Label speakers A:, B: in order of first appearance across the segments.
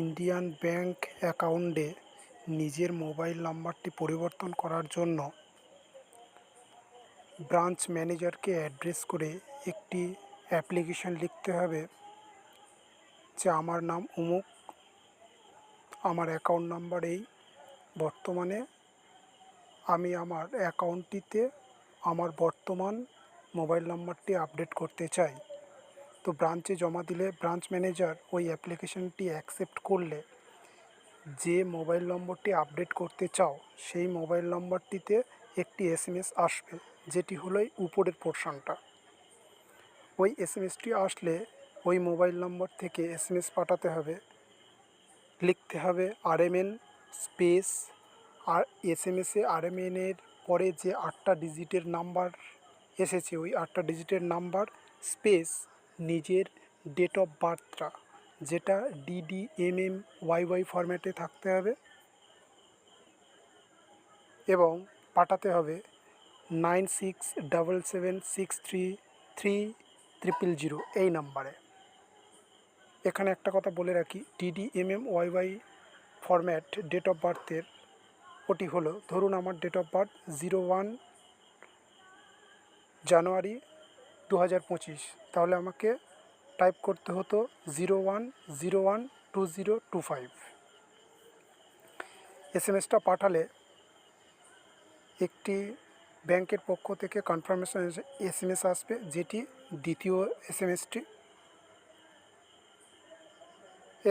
A: Indian bank অ্যাকাউন্টে নিজের mobile নম্বরটি পরিবর্তন করার জন্য ব্রাঞ্চ ম্যানেজারকে অ্যাড্রেস করে একটি অ্যাপ্লিকেশন লিখতে হবে যে আমার নাম অমুক আমার অ্যাকাউন্ট নাম্বার এই। বর্তমানে আমি আমার অ্যাকাউন্টটিতে আমার বর্তমান মোবাইল নম্বরটি আপডেট করতে চাই। তো ব্রাঞ্চে জমা দিলে ব্রাঞ্চ ম্যানেজার ওই অ্যাপ্লিকেশনটি অ্যাকসেপ্ট করলে যে মোবাইল নম্বরটি আপডেট করতে চাও, সেই মোবাইল নম্বরটিতে একটি এসএমএস আসবে, যেটি হলো উপরের পোর্শনটা। ওই এসএমএসটি আসলে ওই মোবাইল নম্বর থেকে এসএমএস পাঠাতে হবে। লিখতে হবে আরএমএন স্পেস, আর এসএমএসে আরএমএনের পরে যে আটটা ডিজিটের নাম্বার এসেছে, ওই আটটা ডিজিটের নাম্বার স্পেস নিজের ডেট অফ বার্থটা যেটা D D M M Y Y ফরম্যাটে থাকতে হবে এবং পাঠাতে হবে nine six double seven six three three triple zero এই নাম্বারে এখানে একটা কথা বলে রাখি D D M M Y Y format date of বার্থের ওটি হলো, ধরুন আমার date of birth zero one জানুয়ারি দু হাজার পঁচিশ। তাহলে আমাকে টাইপ করতে হতো zero one zero one two zero two five S M এসটা পাঠালে একটি ব্যাংকের পক্ষ থেকে কনফার্মেশন এস এম এস আসবে, যেটি দ্বিতীয় এস এম এসটি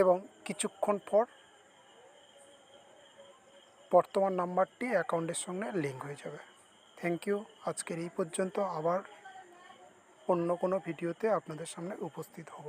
A: এবং কিছুক্ষণ পর বর্তমান নাম্বারটি অ্যাকাউন্টের সঙ্গে লিঙ্ক হয়ে যাবে। থ্যাংক ইউ আজকের এই পর্যন্ত আবার অন্য কোনো ভিডিওতে আপনাদের সামনে উপস্থিত হব।